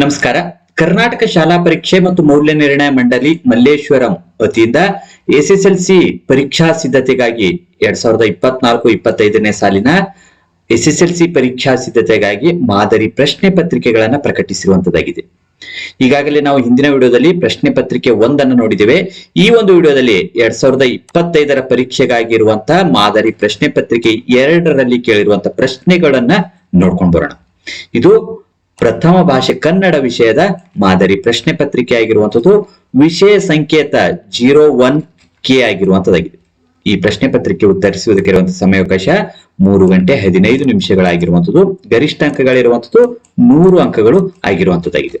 ನಮಸ್ಕಾರ. ಕರ್ನಾಟಕ ಶಾಲಾ ಪರೀಕ್ಷೆ ಮತ್ತು ಮೌಲ್ಯ ನಿರ್ಣಯ ಮಂಡಳಿ ಮಲ್ಲೇಶ್ವರಂ ವತಿಯಿಂದ ಎಸ್ಎಸ್ಎಲ್ಸಿ ಪರೀಕ್ಷಾ ಸಿದ್ಧತೆಗಾಗಿ ಎರಡ್ ಸಾವಿರದ ಇಪ್ಪತ್ನಾಲ್ಕು, ಇಪ್ಪತ್ತೈದನೇ ಸಾಲಿನ ಎಸ್ಎಸ್ಎಲ್ಸಿ ಪರೀಕ್ಷಾ ಸಿದ್ಧತೆಗಾಗಿ ಮಾದರಿ ಪ್ರಶ್ನೆ ಪತ್ರಿಕೆಗಳನ್ನ ಪ್ರಕಟಿಸಿರುವಂತದ್ದಾಗಿದೆ ಈಗಾಗಲೇ ನಾವು ಹಿಂದಿನ ವಿಡಿಯೋದಲ್ಲಿ ಪ್ರಶ್ನೆ ಪತ್ರಿಕೆ ಒಂದನ್ನು ನೋಡಿದ್ದೇವೆ. ಈ ಒಂದು ವಿಡಿಯೋದಲ್ಲಿ ಎರಡ್ ಸಾವಿರದ ಇಪ್ಪತ್ತೈದರ ಪರೀಕ್ಷೆಗಾಗಿ ಇರುವಂತಹ ಮಾದರಿ ಪ್ರಶ್ನೆ ಪತ್ರಿಕೆ ಎರಡರಲ್ಲಿ ಕೇಳಿರುವಂತಹ ಪ್ರಶ್ನೆಗಳನ್ನ ನೋಡ್ಕೊಂಡು ಬರೋಣ. ಇದು ಪ್ರಥಮ ಭಾಷೆ ಕನ್ನಡ ವಿಷಯದ ಮಾದರಿ ಪ್ರಶ್ನೆ ಪತ್ರಿಕೆ ಆಗಿರುವಂಥದ್ದು ವಿಷಯ ಸಂಕೇತ ಜೀರೋ ಒನ್ ಕೆ ಆಗಿರುವಂತದ್ದಾಗಿದೆ. ಈ ಪ್ರಶ್ನೆ ಪತ್ರಿಕೆ ಉತ್ತರಿಸುವುದಕ್ಕೆ ಇರುವಂತಹ ಸಮಯಾವಕಾಶ ಮೂರು ಗಂಟೆ ಹದಿನೈದು ನಿಮಿಷಗಳಾಗಿರುವಂತದ್ದು. ಗರಿಷ್ಠ ಅಂಕಗಳಿರುವಂತದ್ದು ನೂರು ಅಂಕಗಳು ಆಗಿರುವಂತದ್ದಾಗಿದೆ.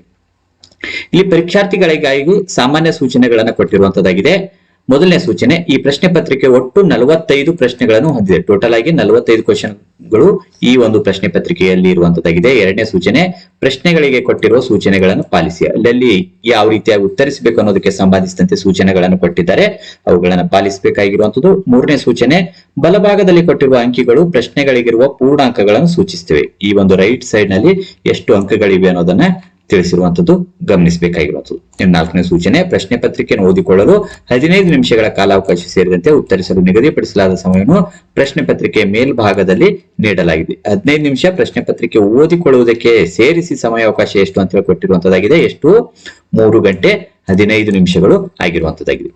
ಇಲ್ಲಿ ಪರೀಕ್ಷಾರ್ಥಿಗಳಿಗಾಗಿ ಸಾಮಾನ್ಯ ಸೂಚನೆಗಳನ್ನು ಕೊಟ್ಟಿರುವಂತದ್ದಾಗಿದೆ. ಮೊದಲನೇ ಸೂಚನೆ, ಈ ಪ್ರಶ್ನೆ ಪತ್ರಿಕೆ ಒಟ್ಟು ನಲವತ್ತೈದು ಪ್ರಶ್ನೆಗಳನ್ನು ಹೊಂದಿದೆ. ಟೋಟಲ್ ಆಗಿ ನಲವತ್ತೈದು ಕ್ವಶನ್ಗಳು ಈ ಒಂದು ಪ್ರಶ್ನೆ ಪತ್ರಿಕೆಯಲ್ಲಿ ಇರುವಂತದ್ದಾಗಿದೆ. ಎರಡನೇ ಸೂಚನೆ, ಪ್ರಶ್ನೆಗಳಿಗೆ ಕೊಟ್ಟಿರುವ ಸೂಚನೆಗಳನ್ನು ಪಾಲಿಸಿ. ಅಲ್ಲಲ್ಲಿ ಯಾವ ರೀತಿಯಾಗಿ ಉತ್ತರಿಸಬೇಕು ಅನ್ನೋದಕ್ಕೆ ಸಂಬಂಧಿಸಿದಂತೆ ಸೂಚನೆಗಳನ್ನು ಕೊಟ್ಟಿದ್ದಾರೆ. ಅವುಗಳನ್ನು ಪಾಲಿಸಬೇಕಾಗಿರುವಂತದ್ದು. ಮೂರನೇ ಸೂಚನೆ, ಬಲಭಾಗದಲ್ಲಿ ಕೊಟ್ಟಿರುವ ಅಂಕಿಗಳು ಪ್ರಶ್ನೆಗಳಿಗಿರುವ ಪೂರ್ಣಾಂಕಗಳನ್ನು ಸೂಚಿಸುತ್ತವೆ. ಈ ಒಂದು ರೈಟ್ ಸೈಡ್ನಲ್ಲಿ ಎಷ್ಟು ಅಂಕಗಳಿವೆ ಅನ್ನೋದನ್ನ ತಿಳಿಸಿರುವಂತದ್ದು ಗಮನಿಸಬೇಕಾಗಿರುವಂತದ್ದು. ನಾಲ್ಕನೇ ಸೂಚನೆ, ಪ್ರಶ್ನೆ ಪತ್ರಿಕೆಯನ್ನು ಓದಿಕೊಳ್ಳಲು ಹದಿನೈದು ನಿಮಿಷಗಳ ಕಾಲಾವಕಾಶ ಸೇರಿದಂತೆ ಉತ್ತರಿಸಲು ನಿಗದಿಪಡಿಸಲಾದ ಸಮಯವನ್ನು ಪ್ರಶ್ನೆ ಪತ್ರಿಕೆ ಮೇಲ್ಭಾಗದಲ್ಲಿ ನೀಡಲಾಗಿದೆ. ಹದಿನೈದು ನಿಮಿಷ ಪ್ರಶ್ನೆ ಪತ್ರಿಕೆ ಓದಿಕೊಳ್ಳುವುದಕ್ಕೆ ಸೇರಿಸಿ ಸಮಯಾವಕಾಶ ಎಷ್ಟು ಅಂತ ಹೇಳಿ ಕೊಟ್ಟಿರುವಂತದ್ದಾಗಿದೆ. ಎಷ್ಟು? ಮೂರು ಗಂಟೆ ಹದಿನೈದು ನಿಮಿಷಗಳು ಆಗಿರುವಂತದ್ದಾಗಿದೆ.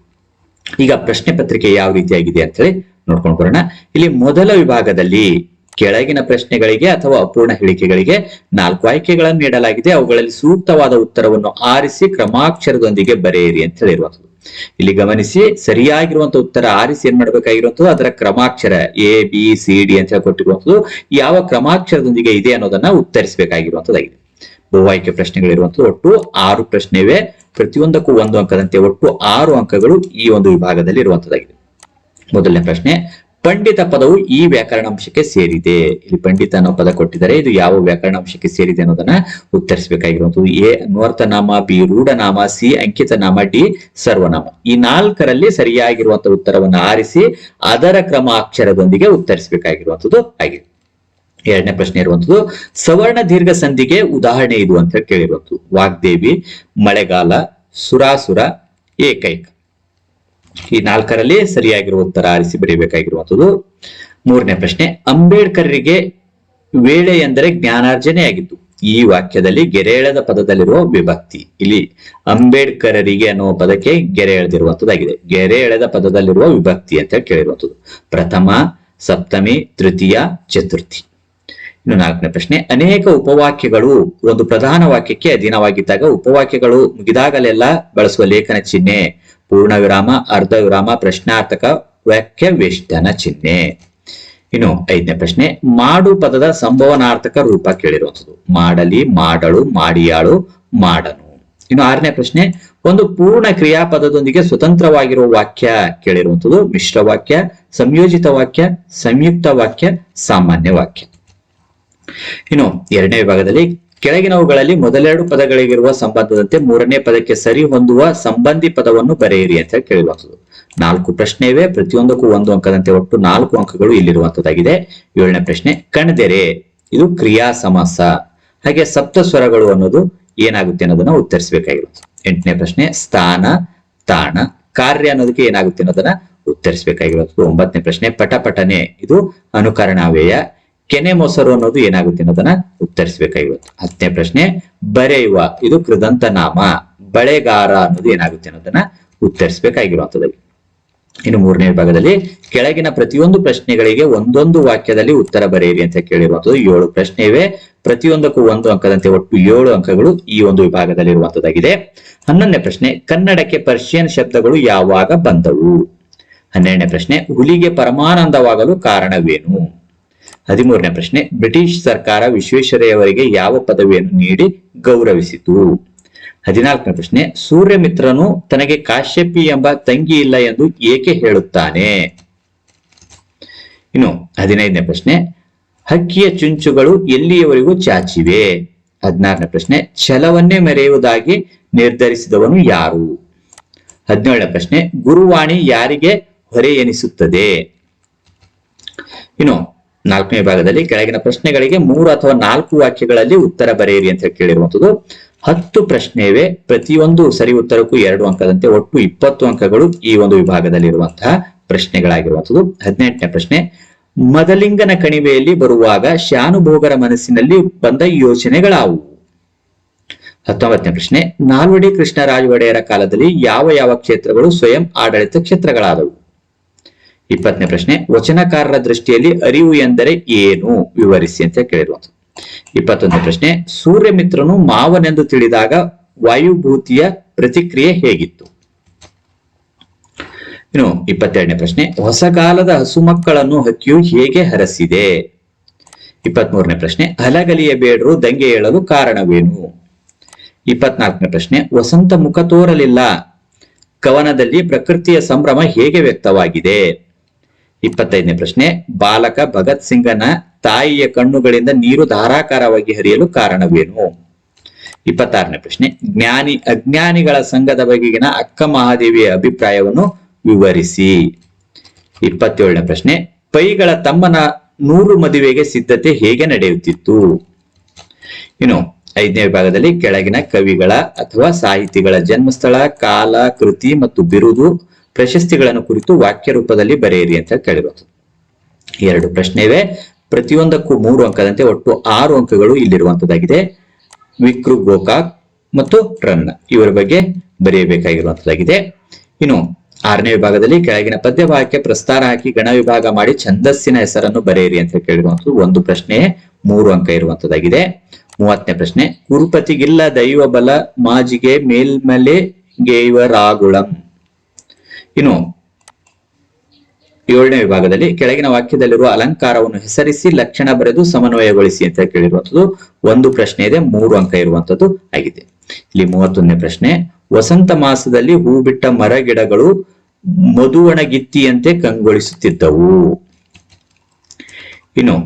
ಈಗ ಪ್ರಶ್ನೆ ಪತ್ರಿಕೆ ಯಾವ ರೀತಿಯಾಗಿದೆ ಅಂತ ಹೇಳಿ ನೋಡ್ಕೊಂಡು ಬರೋಣ. ಇಲ್ಲಿ ಮೊದಲ ವಿಭಾಗದಲ್ಲಿ ಕೆಳಗಿನ ಪ್ರಶ್ನೆಗಳಿಗೆ ಅಥವಾ ಅಪೂರ್ಣ ಹೇಳಿಕೆಗಳಿಗೆ ನಾಲ್ಕು ಆಯ್ಕೆಗಳನ್ನು ನೀಡಲಾಗಿದೆ. ಅವುಗಳಲ್ಲಿ ಸೂಕ್ತವಾದ ಉತ್ತರವನ್ನು ಆರಿಸಿ ಕ್ರಮಾಕ್ಷರದೊಂದಿಗೆ ಬರೆಯಿರಿ ಅಂತ ಹೇಳಿರುವಂಥದ್ದು. ಇಲ್ಲಿ ಗಮನಿಸಿ ಸರಿಯಾಗಿರುವಂತಹ ಉತ್ತರ ಆರಿಸಿ ಏನ್ ಮಾಡ್ಬೇಕಾಗಿರುವಂತದ್ದು ಅದರ ಕ್ರಮಾಕ್ಷರ ಎ, ಬಿ, ಸಿ, ಡಿ ಅಂತ ಹೇಳಿ ಕೊಟ್ಟಿರುವಂತದ್ದು ಯಾವ ಕ್ರಮಾಕ್ಷರದೊಂದಿಗೆ ಇದೆ ಅನ್ನೋದನ್ನ ಉತ್ತರಿಸಬೇಕಾಗಿರುವಂತದ್ದಾಗಿದೆ ಬಹು ಆಯ್ಕೆ ಪ್ರಶ್ನೆಗಳಿರುವಂತದ್ದು ಒಟ್ಟು ಆರು ಪ್ರಶ್ನೆ ಇವೆ ಪ್ರತಿಯೊಂದಕ್ಕೂ ಒಂದು ಅಂಕದಂತೆ ಒಟ್ಟು ಆರು ಅಂಕಗಳು ಈ ಒಂದು ವಿಭಾಗದಲ್ಲಿ ಇರುವಂತದ್ದಾಗಿದೆ ಮೊದಲನೇ ಪ್ರಶ್ನೆ ಪಂಡಿತ ಪದವು ಈ ವ್ಯಾಕರಣಾಂಶಕ್ಕೆ ಸೇರಿದೆ. ಇಲ್ಲಿ ಪಂಡಿತ ಅನ್ನೋ ಪದ ಕೊಟ್ಟಿದ್ದಾರೆ. ಇದು ಯಾವ ವ್ಯಾಕರಣಾಂಶಕ್ಕೆ ಸೇರಿದೆ ಅನ್ನೋದನ್ನ ಉತ್ತರಿಸಬೇಕಾಗಿರುವಂತದ್ದು ಎ ಅನ್ವರ್ಥನಾಮ ಬಿ, ರೂಢನಾಮ, ಸಿ ಅಂಕಿತ ನಾಮ ಡಿ, ಸರ್ವನಾಮ. ಈ ನಾಲ್ಕರಲ್ಲಿ ಸರಿಯಾಗಿರುವಂತಹ ಉತ್ತರವನ್ನು ಆರಿಸಿ, ಅದರ ಕ್ರಮ ಅಕ್ಷರದೊಂದಿಗೆ ಉತ್ತರಿಸಬೇಕಾಗಿರುವಂತದ್ದು ಆಗಿದೆ. ಎರಡನೇ ಪ್ರಶ್ನೆ ಇರುವಂತದ್ದು ಸವರ್ಣ ದೀರ್ಘ ಸಂಧಿಗೆ ಉದಾಹರಣೆ ಇದು ಅಂತ ಕೇಳಿರುವಂತದ್ದು ವಾಗ್ದೇವಿ, ಮಳೆಗಾಲ, ಸುರಾಸುರ, ಏಕೈಕ. ಈ ನಾಲ್ಕರಲ್ಲಿ ಸರಿಯಾಗಿರುವ ಉತ್ತರ ಆರಿಸಿ ಬರೀಬೇಕಾಗಿರುವಂತದ್ದು ಮೂರನೇ ಪ್ರಶ್ನೆ, ಅಂಬೇಡ್ಕರ್ರಿಗೆ ವೇಳೆ ಎಂದರೆ ಜ್ಞಾನಾರ್ಜನೆಯಾಗಿತ್ತು ಈ ವಾಕ್ಯದಲ್ಲಿ ಗೆರೆ ಎಳೆದ ಪದದಲ್ಲಿರುವ ವಿಭಕ್ತಿ. ಇಲ್ಲಿ ಅಂಬೇಡ್ಕರರಿಗೆ ಅನ್ನುವ ಪದಕ್ಕೆ ಗೆರೆ ಎಳೆದಿರುವಂತದ್ದಾಗಿದೆ ಗೆರೆ ಎಳೆದ ಪದದಲ್ಲಿರುವ ವಿಭಕ್ತಿ ಅಂತ ಕೇಳಿರುವಂತದ್ದು ಪ್ರಥಮ, ಸಪ್ತಮಿ, ತೃತೀಯ, ಚತುರ್ಥಿ. ಇನ್ನು ನಾಲ್ಕನೇ ಪ್ರಶ್ನೆ, ಅನೇಕ ಉಪವಾಕ್ಯಗಳು, ಒಂದು ಪ್ರಧಾನ ವಾಕ್ಯಕ್ಕೆ ಅಧೀನವಾಗಿದ್ದಾಗ ಉಪವಾಕ್ಯಗಳು ಮುಗಿದಾಗಲೆಲ್ಲ ಬಳಸುವ ಲೇಖನ ಚಿಹ್ನೆ ಪೂರ್ಣ ವಿರಾಮ ಅರ್ಧ ವಿರಾಮ ಪ್ರಶ್ನಾರ್ಥಕ ವಾಕ್ಯ ವೇಷ್ಟನ ಚಿಹ್ನೆ. ಇನ್ನು ಐದನೇ ಪ್ರಶ್ನೆ, ಮಾಡು ಪದದ ಸಂಭವನಾರ್ಥಕ ರೂಪ ಕೇಳಿರುವಂಥದ್ದು. ಮಾಡಲಿ ಮಾಡಳು ಮಾಡಿಯಾಳು, ಮಾಡನು. ಇನ್ನು ಆರನೇ ಪ್ರಶ್ನೆ, ಒಂದು ಪೂರ್ಣ ಕ್ರಿಯಾಪದದೊಂದಿಗೆ ಸ್ವತಂತ್ರವಾಗಿರುವ ವಾಕ್ಯ ಕೇಳಿರುವಂಥದ್ದು. ಮಿಶ್ರ ವಾಕ್ಯ, ಸಂಯೋಜಿತ ವಾಕ್ಯ, ಸಂಯುಕ್ತ ವಾಕ್ಯ, ಸಾಮಾನ್ಯ ವಾಕ್ಯ. ಇನ್ನು ಎರಡನೇ ವಿಭಾಗದಲ್ಲಿ ಕೆಳಗಿನವುಗಳಲ್ಲಿ ಮೊದಲೆರಡು ಪದಗಳಿಗಿರುವ ಸಂಬಂಧದಂತೆ ಮೂರನೇ ಪದಕ್ಕೆ ಸರಿ ಹೊಂದುವ ಸಂಬಂಧಿ ಪದವನ್ನು ಬರೆಯಿರಿ ಅಂತ ಕೇಳಿರುವಂಥದ್ದು ನಾಲ್ಕು ಪ್ರಶ್ನೆ ಇವೆ ಪ್ರತಿಯೊಂದಕ್ಕೂ ಒಂದು ಅಂಕದಂತೆ ಒಟ್ಟು ನಾಲ್ಕು ಅಂಕಗಳು ಇಲ್ಲಿರುವಂತದ್ದಾಗಿದೆ ಏಳನೇ ಪ್ರಶ್ನೆ ಕಣದೆರೆ ಇದು ಕ್ರಿಯಾ ಸಮಾಸ. ಹಾಗೆ ಸಪ್ತ ಸ್ವರಗಳು ಅನ್ನೋದು ಏನಾಗುತ್ತೆ ಅನ್ನೋದನ್ನ ಉತ್ತರಿಸಬೇಕಾಗಿರುತ್ತೆ ಎಂಟನೇ ಪ್ರಶ್ನೆ, ಸ್ಥಾನ, ತಾಣ, ಕಾರ್ಯ ಅನ್ನೋದಕ್ಕೆ ಏನಾಗುತ್ತೆ ಅನ್ನೋದನ್ನ ಉತ್ತರಿಸಬೇಕಾಗಿರೋದು ಒಂಬತ್ತನೇ ಪ್ರಶ್ನೆ ಪಟಪಟನೆ ಇದು ಅನುಕರಣಾವ್ಯಯ. ಕೆನೆ ಮೊಸರು ಅನ್ನೋದು ಏನಾಗುತ್ತೆ ಅನ್ನೋದನ್ನ ಉತ್ತರಿಸಬೇಕಾಗಿರುತ್ತೆ ಹತ್ತನೇ ಪ್ರಶ್ನೆ, ಬರೆಯುವ, ಇದು ಕೃದಂತ ನಾಮ, ಬಳೆಗಾರ ಅನ್ನೋದು ಏನಾಗುತ್ತೆ ಅನ್ನೋದನ್ನ ಉತ್ತರಿಸಬೇಕಾಗಿರುವಂತದ್ದು ಇನ್ನು ಮೂರನೇ ವಿಭಾಗದಲ್ಲಿ, ಕೆಳಗಿನ ಪ್ರತಿಯೊಂದು ಪ್ರಶ್ನೆಗಳಿಗೆ ಒಂದೊಂದು ವಾಕ್ಯದಲ್ಲಿ ಉತ್ತರ ಬರೆಯಿರಿ ಅಂತ ಕೇಳಿರುವಂತದ್ದು ಏಳು ಪ್ರಶ್ನೆ ಇವೆ. ಪ್ರತಿಯೊಂದಕ್ಕೂ ಒಂದು ಅಂಕದಂತೆ ಒಟ್ಟು ಏಳು ಅಂಕಗಳು ಈ ಒಂದು ವಿಭಾಗದಲ್ಲಿ ಇರುವಂತದ್ದಾಗಿದೆ ಹನ್ನೊಂದನೇ ಪ್ರಶ್ನೆ, ಕನ್ನಡಕ್ಕೆ ಪರ್ಷಿಯನ್ ಶಬ್ದಗಳು ಯಾವಾಗ ಬಂದವು? ಹನ್ನೆರಡನೇ ಪ್ರಶ್ನೆ, ಹುಲಿಗೆ ಪರಮಾನಂದವಾಗಲು ಕಾರಣವೇನು? ಹದಿಮೂರನೇ ಪ್ರಶ್ನೆ, ಬ್ರಿಟಿಷ್ ಸರ್ಕಾರ ವಿಶ್ವೇಶ್ವರಯ್ಯವರಿಗೆ ಯಾವ ಪದವಿಯನ್ನು ನೀಡಿ ಗೌರವಿಸಿತು? ಹದಿನಾಲ್ಕನೇ ಪ್ರಶ್ನೆ, ಸೂರ್ಯಮಿತ್ರನು ತನಗೆ ಕಾಶ್ಯಪಿ ಎಂಬ ತಂಗಿ ಇಲ್ಲ ಎಂದು ಏಕೆ ಹೇಳುತ್ತಾನೆ? ಇನ್ನು ಹದಿನೈದನೇ ಪ್ರಶ್ನೆ, ಹಕ್ಕಿಯ ಚುಂಚುಗಳು ಎಲ್ಲಿಯವರೆಗೂ ಚಾಚಿವೆ? ಹದಿನಾರನೇ ಪ್ರಶ್ನೆ, ಛಲವನ್ನೇ ಮೆರೆಯುವುದಾಗಿ ನಿರ್ಧರಿಸಿದವನು ಯಾರು? ಹದಿನೇಳನೇ ಪ್ರಶ್ನೆ, ಗುರುವಾಣಿ ಯಾರಿಗೆ ಹೊರೆ ಎನಿಸುತ್ತದೆ? ಇನ್ನು ನಾಲ್ಕನೇ ಭಾಗದಲ್ಲಿ ಕೆಳಗಿನ ಪ್ರಶ್ನೆಗಳಿಗೆ ಮೂರು ಅಥವಾ ನಾಲ್ಕು ವಾಕ್ಯಗಳಲ್ಲಿ ಉತ್ತರ ಬರೆಯಿರಿ ಅಂತ ಕೇಳಿರುವಂತದ್ದು ಹತ್ತು ಪ್ರಶ್ನೆ ಪ್ರತಿಯೊಂದು ಸರಿ ಉತ್ತರಕ್ಕೂ ಎರಡು ಅಂಕದಂತೆ ಒಟ್ಟು ಇಪ್ಪತ್ತು ಅಂಕಗಳು ಈ ಒಂದು ವಿಭಾಗದಲ್ಲಿರುವಂತಹ ಪ್ರಶ್ನೆಗಳಾಗಿರುವಂತದ್ದು ಹದಿನೆಂಟನೇ ಪ್ರಶ್ನೆ, ಮದಲಿಂಗನ ಕಣಿವೆಯಲ್ಲಿ ಬರುವಾಗ ಶಾನುಭೋಗರ ಮನಸ್ಸಿನಲ್ಲಿ ಬಂದ ಯೋಚನೆಗಳಾವು? ಹತ್ತೊಂಬತ್ತನೇ ಪ್ರಶ್ನೆ, ನಾಲ್ವಡಿ ಕೃಷ್ಣರಾಜ ಒಡೆಯರ ಕಾಲದಲ್ಲಿ ಯಾವ ಯಾವ ಕ್ಷೇತ್ರಗಳು ಸ್ವಯಂ ಆಡಳಿತ ಕ್ಷೇತ್ರಗಳಾದವು? ಇಪ್ಪತ್ತನೇ ಪ್ರಶ್ನೆ, ವಚನಕಾರರ ದೃಷ್ಟಿಯಲ್ಲಿ ಅರಿವು ಎಂದರೆ ಏನು? ವಿವರಿಸಿ ಅಂತ ಕೇಳಿರುವಂಥದ್ದು. ಇಪ್ಪತ್ತೊಂದನೇ ಪ್ರಶ್ನೆ, ಸೂರ್ಯಮಿತ್ರನು ಮಾವನೆಂದು ತಿಳಿದಾಗ ವಾಯುಭೂತಿಯ ಪ್ರತಿಕ್ರಿಯೆ ಹೇಗಿತ್ತು? ಇನ್ನು ಇಪ್ಪತ್ತೆರಡನೇ ಪ್ರಶ್ನೆ, ಹೊಸ ಕಾಲದ ಹಸುಮಕ್ಕಳನ್ನು ಹಕ್ಕಿಯು ಹೇಗೆ ಹರಸಿದೆ? ಇಪ್ಪತ್ಮೂರನೇ ಪ್ರಶ್ನೆ, ಹಲಗಲಿಯ ಬೇಡರು ದಂಗೆ ಏಳಲು ಕಾರಣವೇನು? ಇಪ್ಪತ್ನಾಲ್ಕನೇ ಪ್ರಶ್ನೆ, ವಸಂತ ಮುಖ ತೋರಲಿಲ್ಲ. ಕವನದಲ್ಲಿ ಪ್ರಕೃತಿಯ ಸಂಭ್ರಮ ಹೇಗೆ ವ್ಯಕ್ತವಾಗಿದೆ? ಇಪ್ಪತ್ತೈದನೇ ಪ್ರಶ್ನೆ, ಬಾಲಕ ಭಗತ್ ಸಿಂಗನ ತಾಯಿಯ ಕಣ್ಣುಗಳಿಂದ ನೀರು ಧಾರಾಕಾರವಾಗಿ ಹರಿಯಲು ಕಾರಣವೇನು? ಇಪ್ಪತ್ತಾರನೇ ಪ್ರಶ್ನೆ, ಜ್ಞಾನಿ, ಅಜ್ಞಾನಿಗಳ ಸಂಘದ ಬಗೆಗಿನ ಅಕ್ಕ ಮಹಾದೇವಿಯ ಅಭಿಪ್ರಾಯವನ್ನು ವಿವರಿಸಿ. ಇಪ್ಪತ್ತೇಳನೇ ಪ್ರಶ್ನೆ, ಪೈಗಳ ತಮ್ಮನ ನೂರು ಮದುವೆಗೆ ಸಿದ್ಧತೆ ಹೇಗೆ ನಡೆಯುತ್ತಿತ್ತು? ಇನ್ನು ಐದನೇ ವಿಭಾಗದಲ್ಲಿ ಕೆಳಗಿನ ಕವಿಗಳ ಅಥವಾ ಸಾಹಿತಿಗಳ ಜನ್ಮಸ್ಥಳ, ಕಾಲ, ಕೃತಿ ಮತ್ತು ಬಿರುದು ಪ್ರಶಸ್ತಿಗಳನ್ನು ಕುರಿತು ವಾಕ್ಯ ರೂಪದಲ್ಲಿ ಬರೆಯಿರಿ ಅಂತ ಕೇಳಿರೋದು ಎರಡು ಪ್ರಶ್ನೆ ಇವೆ ಪ್ರತಿಯೊಂದಕ್ಕೂ ಮೂರು ಅಂಕದಂತೆ ಒಟ್ಟು ಆರು ಅಂಕಗಳು ಇಲ್ಲಿರುವಂತದ್ದಾಗಿದೆ. ವಿಕ್ರು, ಗೋಕಾಕ್ ಮತ್ತು ರನ್ನ. ಇವರ ಬಗ್ಗೆ ಬರೆಯಬೇಕಾಗಿರುವಂತದ್ದಾಗಿದೆ. ಇನ್ನು ಆರನೇ ವಿಭಾಗದಲ್ಲಿ ಕೆಳಗಿನ ಪದ್ಯ ಭಾಗಕ್ಕೆ ಪ್ರಸ್ತಾರ ಹಾಕಿ ಗಣ ವಿಭಾಗ ಮಾಡಿ ಛಂದಸ್ಸಿನ ಹೆಸರನ್ನು ಬರೆಯಿರಿ ಅಂತ ಕೇಳಿರುವಂತದ್ದು ಒಂದು ಪ್ರಶ್ನೆ, ಮೂರು ಅಂಕ ಇರುವಂತದ್ದಾಗಿದೆ. ಮೂವತ್ತನೇ ಪ್ರಶ್ನೆ. ಕುರುಪತಿಗಿಲ್ಲ ದೈವ ಬಲ ಮಾಜಿಗೆ ಮೇಲ್ಮಲೆ ಗೇವರಾಗುಳಂ ಇನ್ನು ಏಳನೇ ವಿಭಾಗದಲ್ಲಿ ಕೆಳಗಿನ ವಾಕ್ಯದಲ್ಲಿರುವ ಅಲಂಕಾರವನ್ನು ಹೆಸರಿಸಿ ಲಕ್ಷಣ ಬರೆದು ಸಮನ್ವಯಗೊಳಿಸಿ ಅಂತ ಕೇಳಿರುವಂತದ್ದು ಒಂದು ಪ್ರಶ್ನೆ ಇದೆ, ಮೂರು ಅಂಕ ಇರುವಂತದ್ದು ಆಗಿದೆ. ಇಲ್ಲಿ ಮೂವತ್ತೊಂದನೇ ಪ್ರಶ್ನೆ, ವಸಂತ ಮಾಸದಲ್ಲಿ ಹೂ ಬಿಟ್ಟ ಮರ ಗಿಡಗಳು ಮಧುವಣಗಿತ್ತಿಯಂತೆ ಕಂಗೊಳಿಸುತ್ತಿದ್ದವು. ಇನ್ನು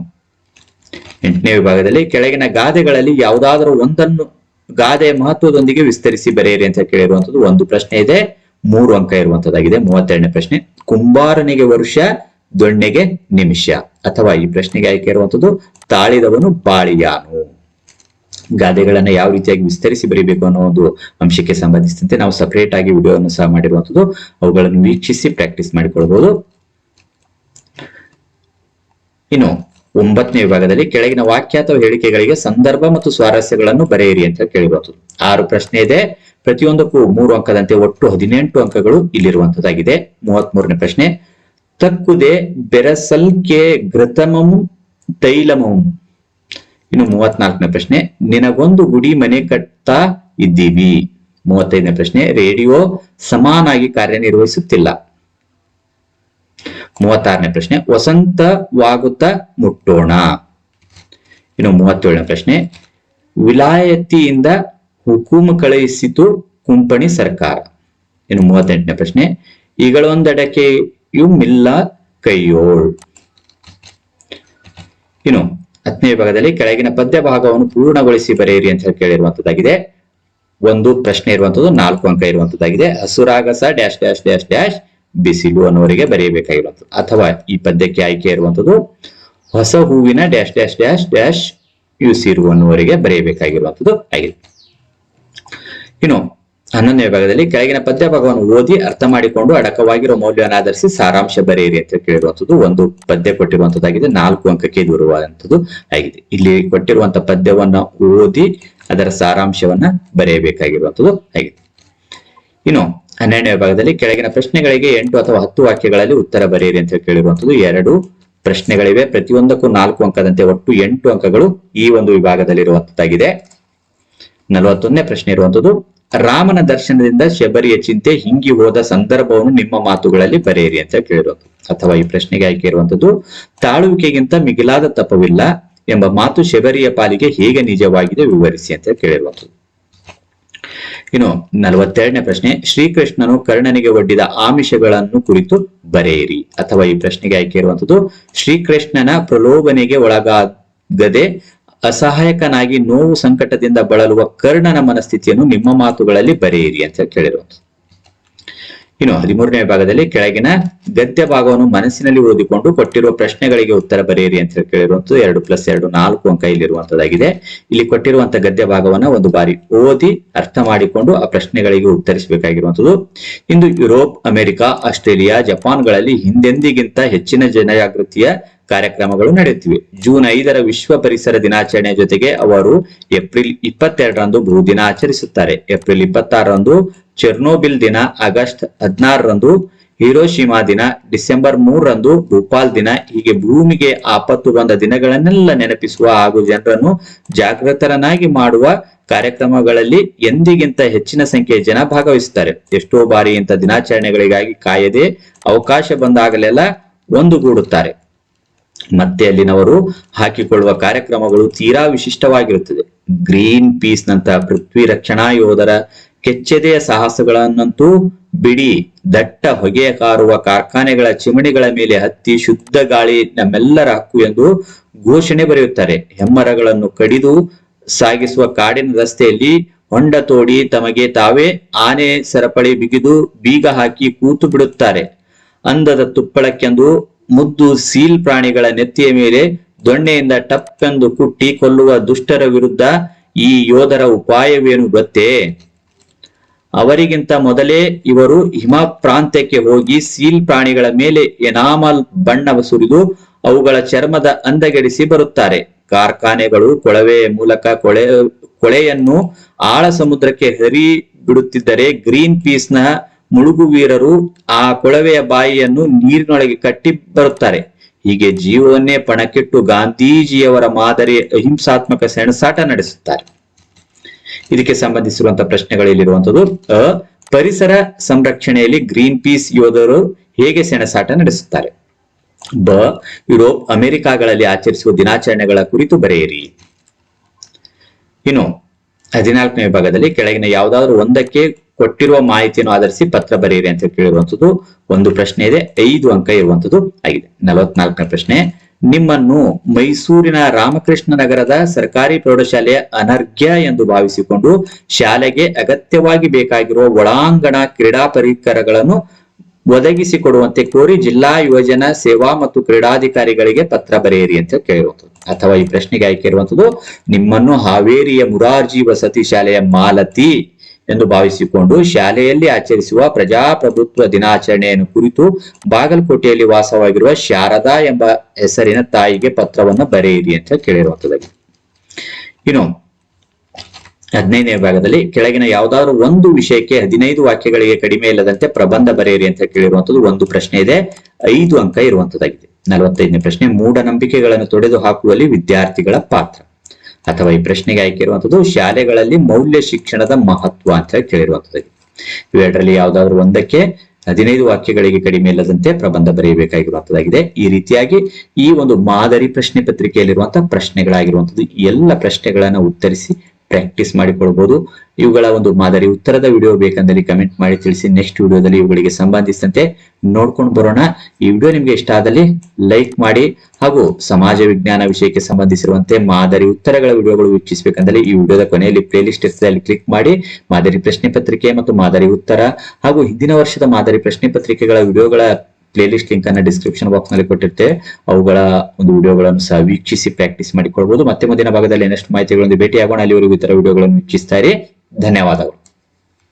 ಎಂಟನೇ ವಿಭಾಗದಲ್ಲಿ ಕೆಳಗಿನ ಗಾದೆಗಳಲ್ಲಿ ಯಾವುದಾದರೂ ಒಂದನ್ನು ಗಾದೆ ಮಹತ್ವದೊಂದಿಗೆ ವಿಸ್ತರಿಸಿ ಬರೆಯಿರಿ ಅಂತ ಕೇಳಿರುವಂತದ್ದು ಒಂದು ಪ್ರಶ್ನೆ ಇದೆ ಮೂರು ಅಂಕ ಇರುವಂತದ್ದಾಗಿದೆ. ಮೂವತ್ತೆರಡನೇ ಪ್ರಶ್ನೆ, ಕುಂಬಾರನಿಗೆ ವರುಷ, ದೊಣ್ಣೆಗೆ ನಿಮಿಷ. ಅಥವಾ ಈ ಪ್ರಶ್ನೆಗೆ ಆಯ್ಕೆ ಇರುವಂತದ್ದು, ತಾಳಿದವನು ಬಾಳಿಯಾನು. ಗಾದೆಗಳನ್ನ ಯಾವ ರೀತಿಯಾಗಿ ವಿಸ್ತರಿಸಿ ಬರೀಬೇಕು ಅನ್ನೋ ಒಂದು ಅಂಶಕ್ಕೆ ಸಂಬಂಧಿಸಿದಂತೆ ನಾವು ಸಪರೇಟ್ ಆಗಿ ವಿಡಿಯೋವನ್ನು ಸಹ ಮಾಡಿರುವಂತದ್ದು, ಅವುಗಳನ್ನು ವೀಕ್ಷಿಸಿ ಪ್ರಾಕ್ಟೀಸ್ ಮಾಡಿಕೊಳ್ಬಹುದು ಇನ್ನು ಒಂಬತ್ತನೇ ವಿಭಾಗದಲ್ಲಿ ಕೆಳಗಿನ ವಾಕ್ಯ ಅಥವಾ ಹೇಳಿಕೆಗಳಿಗೆ ಸಂದರ್ಭ ಮತ್ತು ಸ್ವಾರಸ್ಯಗಳನ್ನು ಬರೆಯಿರಿ ಅಂತ ಕೇಳಿರುವಂತದ್ದು. ಆರು ಪ್ರಶ್ನೆ ಇದೆ. ಪ್ರತಿಯೊಂದಕ್ಕೂ ಮೂರು ಅಂಕದಂತೆ ಒಟ್ಟು ಹದಿನೆಂಟು ಅಂಕಗಳು ಇಲ್ಲಿರುವಂತದ್ದಾಗಿದೆ. ಮೂವತ್ತ್ ಮೂರನೇ ಪ್ರಶ್ನೆ, ತಕ್ಕುದೆ ಬೆರಸಲ್ಕೆ ಘೃತಮಂ ತೈಲಮಂ. ಇನ್ನು ಮೂವತ್ನಾಲ್ಕನೇ ಪ್ರಶ್ನೆ, ನಿನಗೊಂದು ಗುಡಿ ಮನೆ ಕಟ್ತಾ ಇದ್ದೀವಿ. ಮೂವತ್ತೈದನೇ ಪ್ರಶ್ನೆ, ರೇಡಿಯೋ ಸಮಾನಾಗಿ ಕಾರ್ಯನಿರ್ವಹಿಸುತ್ತಿಲ್ಲ. ಮೂವತ್ತಾರನೇ ಪ್ರಶ್ನೆ, ವಸಂತವಾಗುತ್ತ ಮುಟ್ಟೋಣ. ಇನ್ನು ಮೂವತ್ತೇಳನೇ ಪ್ರಶ್ನೆ, ವಿಲಾಯತಿಯಿಂದ ಹುಕುಮ ಕಳುಹಿಸಿತು ಕುಂಪಣಿ ಸರ್ಕಾರ. ಇನ್ನು ಮೂವತ್ತೆಂಟನೇ ಪ್ರಶ್ನೆ ಈಗಳೊಂದಡಕೆಯು ಮಿಲ್ಲ ಕೈಯೋಳ್. ಇನ್ನು ಹತ್ತನೇ ಭಾಗದಲ್ಲಿ ಕೆಳಗಿನ ಪದ್ಯ ಭಾಗವನ್ನು ಪೂರ್ಣಗೊಳಿಸಿ ಬರೆಯಿರಿ ಅಂತ ಹೇಳಿ ಕೇಳಿರುವಂತದ್ದಾಗಿದೆ. ಒಂದು ಪ್ರಶ್ನೆ ಇರುವಂತದ್ದು, ನಾಲ್ಕು ಅಂಕ ಇರುವಂತದ್ದಾಗಿದೆ. ಹಸುರಾಗಸ ಡ್ಯಾಶ್ ಡ್ಯಾಶ್ ಡ್ಯಾಶ್ ಡ್ಯಾಶ್ ಬಿಸಿಲು ಅನ್ನೋರಿಗೆ ಬರೆಯಬೇಕಾಗಿರುವಂಥದ್ದು ಅಥವಾ ಈ ಪದ್ಯಕ್ಕೆ ಆಯ್ಕೆ ಇರುವಂತದ್ದು, ಹೊಸ ಹೂವಿನ ಡ್ಯಾಶ್ ಡ್ಯಾಶ್ ಡ್ಯಾಶ್ ಡ್ಯಾಶ್ ಯುಸಿರು ಅನ್ನುವರಿಗೆ ಬರೆಯಬೇಕಾಗಿರುವಂತದ್ದು ಆಗಿದೆ. ಇನ್ನು ಹನ್ನೊಂದನೇ ಭಾಗದಲ್ಲಿ ಕೆಳಗಿನ ಪದ್ಯ ಭಾಗವನ್ನು ಓದಿ ಅರ್ಥ ಮಾಡಿಕೊಂಡು ಅಡಕವಾಗಿರೋ ಮೌಲ್ಯವನ್ನು ಆಧರಿಸಿ ಸಾರಾಂಶ ಬರೆಯಿರಿ ಅಂತ ಕೇಳಿರುವಂತದ್ದು ಒಂದು ಪದ್ಯ ಕೊಟ್ಟಿರುವಂತದ್ದಾಗಿದೆ ನಾಲ್ಕು ಅಂಕಕ್ಕೆ ದೂರವಾದಂಥದ್ದು ಆಗಿದೆ. ಇಲ್ಲಿ ಕೊಟ್ಟಿರುವಂತ ಪದ್ಯವನ್ನ ಓದಿ ಅದರ ಸಾರಾಂಶವನ್ನ ಬರೆಯಬೇಕಾಗಿರುವಂತದ್ದು ಆಗಿದೆ. ಇನ್ನು ಹನ್ನೆರಡನೇ ವಿಭಾಗದಲ್ಲಿ ಕೆಳಗಿನ ಪ್ರಶ್ನೆಗಳಿಗೆ ಎಂಟು ಅಥವಾ ಹತ್ತು ವಾಕ್ಯಗಳಲ್ಲಿ ಉತ್ತರ ಬರೆಯಿರಿ ಅಂತ ಕೇಳಿರುವಂತದ್ದು ಎರಡು ಪ್ರಶ್ನೆಗಳಿವೆ. ಪ್ರತಿಯೊಂದಕ್ಕೂ ನಾಲ್ಕು ಅಂಕದಂತೆ ಒಟ್ಟು ಎಂಟು ಅಂಕಗಳು ಈ ಒಂದು ವಿಭಾಗದಲ್ಲಿರುವಂತದ್ದಾಗಿದೆ ನಲವತ್ತೊಂದನೇ ಪ್ರಶ್ನೆ ಇರುವಂತದ್ದು, ರಾಮನ ದರ್ಶನದಿಂದ ಶಬರಿಯ ಚಿಂತೆ ಹಿಂಗಿ ಹೋದ ಸಂದರ್ಭವನ್ನು ನಿಮ್ಮ ಮಾತುಗಳಲ್ಲಿ ಬರೆಯಿರಿ ಅಂತ ಕೇಳಿರೋದು ಅಥವಾ ಈ ಪ್ರಶ್ನೆಗೆ ಆಯ್ಕೆ ಇರುವಂತದ್ದು, ತಾಳುವಿಕೆಗಿಂತ ಮಿಗಿಲಾದ ತಪವಿಲ್ಲ ಎಂಬ ಮಾತು ಶಬರಿಯ ಪಾಲಿಗೆ ಹೇಗೆ ನಿಜವಾಗಿದೆ ವಿವರಿಸಿ ಅಂತ ಕೇಳಿರುವಂತದ್ದು. ಇನ್ನು ನಲವತ್ತೆರಡನೇ ಪ್ರಶ್ನೆ, ಶ್ರೀಕೃಷ್ಣನು ಕರ್ಣನಿಗೆ ಒಡ್ಡಿದ ಆಮಿಷಗಳನ್ನು ಕುರಿತು ಬರೆಯಿರಿ. ಅಥವಾ ಈ ಪ್ರಶ್ನೆಗೆ ಆಯ್ಕೆ ಇರುವಂತದ್ದು, ಶ್ರೀಕೃಷ್ಣನ ಪ್ರಲೋಭನೆಗೆ ಒಳಗಾಗದೆ ಅಸಹಾಯಕನಾಗಿ ನೋವು ಸಂಕಟದಿಂದ ಬಳಲುವ ಕರ್ಣನ ಮನಸ್ಥಿತಿಯನ್ನು ನಿಮ್ಮ ಮಾತುಗಳಲ್ಲಿ ಬರೆಯಿರಿ ಅಂತ ಕೇಳಿರುವಂತ ಇನ್ನು ಹದಿಮೂರನೇ ಭಾಗದಲ್ಲಿ ಕೆಳಗಿನ ಗದ್ಯ ಭಾಗವನ್ನು ಮನಸ್ಸಿನಲ್ಲಿ ಓದಿಕೊಂಡು ಕೊಟ್ಟಿರುವ ಪ್ರಶ್ನೆಗಳಿಗೆ ಉತ್ತರ ಬರೆಯಿರಿ ಅಂತ ಕೇಳಿರುವಂತದ್ದು ಎರಡು ಪ್ಲಸ್ ಎರಡು ನಾಲ್ಕು ಅಂಕ ಇಲ್ಲಿರುವಂತದ್ದಾಗಿದೆ ಇಲ್ಲಿ ಕೊಟ್ಟಿರುವಂತಹ ಗದ್ಯ ಭಾಗವನ್ನ ಒಂದು ಬಾರಿ ಓದಿ ಅರ್ಥ ಮಾಡಿಕೊಂಡು ಆ ಪ್ರಶ್ನೆಗಳಿಗೆ ಉತ್ತರಿಸಬೇಕಾಗಿರುವಂತದ್ದು ಇಂದು ಯುರೋಪ್, ಅಮೆರಿಕ, ಆಸ್ಟ್ರೇಲಿಯಾ, ಜಪಾನ್ಗಳಲ್ಲಿ ಹಿಂದೆಂದಿಗಿಂತ ಹೆಚ್ಚಿನ ಜನಜಾಗೃತಿಯ ಕಾರ್ಯಕ್ರಮಗಳು ನಡೆಯುತ್ತಿವೆ. ಜೂನ್ ಐದರ ವಿಶ್ವ ಪರಿಸರ ದಿನಾಚರಣೆ ಜೊತೆಗೆ ಅವರು ಏಪ್ರಿಲ್ ಇಪ್ಪತ್ತೆರಡರಂದು ಭೂ ದಿನ ಆಚರಿಸುತ್ತಾರೆ. ಏಪ್ರಿಲ್ ಇಪ್ಪತ್ತಾರರಂದು ಚೆರ್ನೋಬಿಲ್ ದಿನ, ಆಗಸ್ಟ್ ಹದಿನಾರರಂದು ಹಿರೋಶಿಮಾ ದಿನ, ಡಿಸೆಂಬರ್ ಮೂರರಂದು ಭೂಪಾಲ್ ದಿನ. ಹೀಗೆ ಭೂಮಿಗೆ ಆಪತ್ತು ಬಂದ ದಿನಗಳನ್ನೆಲ್ಲ ನೆನಪಿಸುವ ಹಾಗೂ ಜನರನ್ನು ಜಾಗೃತರನ್ನಾಗಿ ಮಾಡುವ ಕಾರ್ಯಕ್ರಮಗಳಲ್ಲಿ ಎಂದಿಗಿಂತ ಹೆಚ್ಚಿನ ಸಂಖ್ಯೆಯ ಜನ ಭಾಗವಹಿಸುತ್ತಾರೆ. ಎಷ್ಟೋ ಬಾರಿ ಇಂಥ ದಿನಾಚರಣೆಗಳಿಗಾಗಿ ಕಾಯದೆ ಅವಕಾಶ ಬಂದಾಗಲೆಲ್ಲ ಒಂದುಗೂಡುತ್ತಾರೆ. ಮತ್ತೆ ಅಲ್ಲಿನವರು ಹಾಕಿಕೊಳ್ಳುವ ಕಾರ್ಯಕ್ರಮಗಳು ತೀರಾ ವಿಶಿಷ್ಟವಾಗಿರುತ್ತದೆ. ಗ್ರೀನ್ ಪೀಸ್ ನಂತಹ ಪೃಥ್ವಿ ರಕ್ಷಣಾ ಯೋಧರ ಕೆಚ್ಚೆದೆಯ ಸಾಹಸಗಳನ್ನಂತೂ ಬಿಡಿ ದಟ್ಟ ಹೊಗೆಯ ಕಾರುವ ಕಾರ್ಖಾನೆಗಳ ಚಿಮಣಿಗಳ ಮೇಲೆ ಹತ್ತಿ ಶುದ್ಧ ಗಾಳಿ ನಮ್ಮೆಲ್ಲರ ಹಕ್ಕು ಎಂದು ಘೋಷಣೆ ಬರೆಯುತ್ತಾರೆ. ಹೆಮ್ಮರಗಳನ್ನು ಕಡಿದು ಸಾಗಿಸುವ ಕಾಡಿನ ರಸ್ತೆಯಲ್ಲಿ ಹೊಂಡ ತೋಡಿ ತಮಗೆ ತಾವೇ ಆನೆ ಸರಪಳಿ ಬಿಗಿದು ಬೀಗ ಹಾಕಿ ಕೂತು ಬಿಡುತ್ತಾರೆ. ಅಂದದ ತುಪ್ಪಳಕ್ಕೆಂದು ಮುದ್ದು ಸೀಲ್ ಪ್ರಾಣಿಗಳ ನೆತ್ತಿಯ ಮೇಲೆ ದೊಣ್ಣೆಯಿಂದ ಟಪ್ಪೆಂದು ಕುಟ್ಟಿ ಕೊಲ್ಲುವ ದುಷ್ಟರ ವಿರುದ್ಧ ಈ ಯೋಧರ ಉಪಾಯವೇನು ಗೊತ್ತೇ? ಅವರಿಗಿಂತ ಮೊದಲೇ ಇವರು ಹಿಮ ಪ್ರಾಂತ್ಯಕ್ಕೆ ಹೋಗಿ ಸೀಲ್ ಪ್ರಾಣಿಗಳ ಮೇಲೆ ಎನಾಮಲ್ ಬಣ್ಣ ಸುರಿದು ಅವುಗಳ ಚರ್ಮದ ಅಂದಗೆಡಿಸಿ ಬರುತ್ತಾರೆ. ಕಾರ್ಖಾನೆಗಳು, ಕೊಳವೆ ಮೂಲಕ ಕೊಳೆ, ಕೊಳೆಯನ್ನು ಆಳ ಸಮುದ್ರಕ್ಕೆ ಹರಿ ಬಿಡುತ್ತಿದ್ದರೆ ಗ್ರೀನ್ ಪೀಸ್ನ ಮುಳುಗುವೀರರು ಆ ಕೊಳವೆಯ ಬಾಯಿಯನ್ನು ನೀರಿನೊಳಗೆ ಕಟ್ಟಿ ಬರುತ್ತಾರೆ. ಹೀಗೆ ಜೀವವನ್ನೇ ಪಣಕ್ಕಿಟ್ಟು ಗಾಂಧೀಜಿಯವರ ಮಾದರಿ ಅಹಿಂಸಾತ್ಮಕ ಸೆಣಸಾಟ ನಡೆಸುತ್ತಾರೆ. ಇದಕ್ಕೆ ಸಂಬಂಧಿಸಿರುವಂತಹ ಪ್ರಶ್ನೆಗಳಲ್ಲಿರುವಂತದ್ದು ಅ, ಪರಿಸರ ಸಂರಕ್ಷಣೆಯಲ್ಲಿ ಗ್ರೀನ್ ಪೀಸ್ ಯೋಧರು ಹೇಗೆ ಸೆಣಸಾಟ ನಡೆಸುತ್ತಾರೆ? ಬ, ಯುರೋಪ್, ಅಮೆರಿಕಾಗಳಲ್ಲಿ ಆಚರಿಸುವ ದಿನಾಚರಣೆಗಳ ಕುರಿತು ಬರೆಯಿರಿ. ಇನ್ನು ಹದಿನಾಲ್ಕನೇ ವಿಭಾಗದಲ್ಲಿ ಕೆಳಗಿನ ಯಾವುದಾದ್ರೂ ಒಂದಕ್ಕೆ ಕೊಟ್ಟಿರುವ ಮಾಹಿತಿಯನ್ನು ಆಧರಿಸಿ ಪತ್ರ ಬರೆಯಿರಿ ಅಂತ ಕೇಳಿರುವಂತದ್ದು ಒಂದು ಪ್ರಶ್ನೆ ಇದೆ, ಐದು ಅಂಕ ಇರುವಂತದ್ದು ಆಗಿದೆ. ನಲವತ್ನಾಲ್ಕನೇ ಪ್ರಶ್ನೆ, ನಿಮ್ಮನ್ನು ಮೈಸೂರಿನ ರಾಮಕೃಷ್ಣ ನಗರದ ಸರ್ಕಾರಿ ಪ್ರೌಢಶಾಲೆಯ ಅನರ್ಘ್ಯ ಎಂದು ಭಾವಿಸಿಕೊಂಡು ಶಾಲೆಗೆ ಅಗತ್ಯವಾಗಿ ಬೇಕಾಗಿರುವ ಒಳಾಂಗಣ ಕ್ರೀಡಾ ಪರಿಕರಗಳನ್ನು ಒದಗಿಸಿಕೊಡುವಂತೆ ಕೋರಿ ಜಿಲ್ಲಾ ಯುವಜನ ಸೇವಾ ಮತ್ತು ಕ್ರೀಡಾಧಿಕಾರಿಗಳಿಗೆ ಪತ್ರ ಬರೆಯಿರಿ ಅಂತ ಕೇಳಿರುವಂಥದ್ದು. ಅಥವಾ ಈ ಪ್ರಶ್ನೆಗೆ ಆಯ್ಕೆ ಇರುವಂತದ್ದು ನಿಮ್ಮನ್ನು ಹಾವೇರಿಯ ಮುರಾರ್ಜಿ ವಸತಿ ಶಾಲೆಯ ಮಾಲತಿ ಎಂದು ಭಾವಿಸಿಕೊಂಡು ಶಾಲೆಯಲ್ಲಿ ಆಚರಿಸುವ ಪ್ರಜಾಪ್ರಭುತ್ವ ದಿನಾಚರಣೆಯನ್ನು ಕುರಿತು ಬಾಗಲಕೋಟೆಯಲ್ಲಿ ವಾಸವಾಗಿರುವ ಶಾರದಾ ಎಂಬ ಹೆಸರಿನ ತಾಯಿಗೆ ಪತ್ರವನ್ನು ಬರೆಯಿರಿ ಅಂತ ಕೇಳಿರುವಂಥದ್ದು ಇನ್ನು ಹದಿನೈದನೇ ಭಾಗದಲ್ಲಿ ಕೆಳಗಿನ ಯಾವುದಾದ್ರು ಒಂದು ವಿಷಯಕ್ಕೆ ಹದಿನೈದು ವಾಕ್ಯಗಳಿಗೆ ಕಡಿಮೆ ಇಲ್ಲದಂತೆ ಪ್ರಬಂಧ ಬರೆಯಿರಿ ಅಂತ ಕೇಳಿರುವಂತದ್ದು ಒಂದು ಪ್ರಶ್ನೆ ಇದೆ, ಐದು ಅಂಕ ಇರುವಂತದ್ದಾಗಿದೆ. ನಲವತ್ತೈದನೇ ಪ್ರಶ್ನೆ, ಮೂಢನಂಬಿಕೆಗಳನ್ನು ತೊಡೆದು ಹಾಕುವಲ್ಲಿ ವಿದ್ಯಾರ್ಥಿಗಳ ಪಾತ್ರ. ಅಥವಾ ಈ ಪ್ರಶ್ನೆಗೆ ಆಯ್ಕೆ ಶಾಲೆಗಳಲ್ಲಿ ಮೌಲ್ಯ ಶಿಕ್ಷಣದ ಮಹತ್ವ ಅಂತ ಹೇಳಿ ಕೇಳಿರುವಂತದ್ದಾಗಿದೆ ಇವೆರಡರಲ್ಲಿ ಯಾವುದಾದ್ರೂ ಒಂದಕ್ಕೆ ಹದಿನೈದು ವಾಕ್ಯಗಳಿಗೆ ಕಡಿಮೆ ಇಲ್ಲದಂತೆ ಪ್ರಬಂಧ ಬರೆಯಬೇಕಾಗಿರುವಂತದ್ದಾಗಿದೆ ಈ ರೀತಿಯಾಗಿ ಈ ಒಂದು ಮಾದರಿ ಪ್ರಶ್ನೆ ಪತ್ರಿಕೆಯಲ್ಲಿರುವಂತಹ ಪ್ರಶ್ನೆಗಳಾಗಿರುವಂತದ್ದು ಎಲ್ಲ ಪ್ರಶ್ನೆಗಳನ್ನ ಉತ್ತರಿಸಿ ಪ್ರಾಕ್ಟೀಸ್ ಮಾಡಿಕೊಳ್ಬಹುದು ಇವುಗಳ ಒಂದು ಮಾದರಿ ಉತ್ತರದ ವಿಡಿಯೋ ಬೇಕಂದಲ್ಲಿ ಕಮೆಂಟ್ ಮಾಡಿ ತಿಳಿಸಿ ನೆಕ್ಸ್ಟ್ ವಿಡಿಯೋದಲ್ಲಿ ಇವುಗಳಿಗೆ ಸಂಬಂಧಿಸಿದಂತೆ ನೋಡ್ಕೊಂಡು ಬರೋಣ. ಈ ವಿಡಿಯೋ ನಿಮ್ಗೆ ಇಷ್ಟ ಆದಲ್ಲಿ ಲೈಕ್ ಮಾಡಿ ಹಾಗೂ ಸಮಾಜ ವಿಜ್ಞಾನ ವಿಷಯಕ್ಕೆ ಸಂಬಂಧಿಸಿರುವಂತೆ ಮಾದರಿ ಉತ್ತರಗಳ ವಿಡಿಯೋಗಳು ವೀಕ್ಷಿಸಬೇಕಂದ್ರೆ ಈ ವಿಡಿಯೋದ ಕೊನೆಯಲ್ಲಿ ಪ್ಲೇಲಿಸ್ಟ್ ಇರ್ತದೆ ಕ್ಲಿಕ್ ಮಾಡಿ. ಮಾದರಿ ಪ್ರಶ್ನೆ ಪತ್ರಿಕೆ ಮತ್ತು ಮಾದರಿ ಉತ್ತರ ಹಾಗೂ ಹಿಂದಿನ ವರ್ಷದ ಮಾದರಿ ಪ್ರಶ್ನೆ ಪತ್ರಿಕೆಗಳ ವಿಡಿಯೋಗಳ ಪ್ಲೇ ಲಿಸ್ಟ್ ಲಿಂಕ್ ಅನ್ನ ಡಿಸ್ಕ್ರಿಪ್ಷನ್ ಬಾಕ್ಸ್ನಲ್ಲಿ ಕೊಟ್ಟಿರ್ತೇವೆ. ಅವುಗಳ ಒಂದು ವಿಡಿಯೋಗಳನ್ನು ಸಹ ವೀಕ್ಷಿಸಿ ಪ್ರಾಕ್ಟೀಸ್ ಮಾಡಿಕೊಳ್ಬಹುದು ಮತ್ತೆ ಮುಂದಿನ ಭಾಗದಲ್ಲಿ ಇನ್ನಷ್ಟು ಮಾಹಿತಿಗಳೊಂದಿಗೆ ಭೇಟಿಯಾಗೋಣ. ಅಲ್ಲಿವರೆಗೂ ಇತರ ವಿಡಿಯೋಗಳನ್ನು ವೀಕ್ಷಿಸ್ತಾ ಇರಿ. ಧನ್ಯವಾದಗಳು.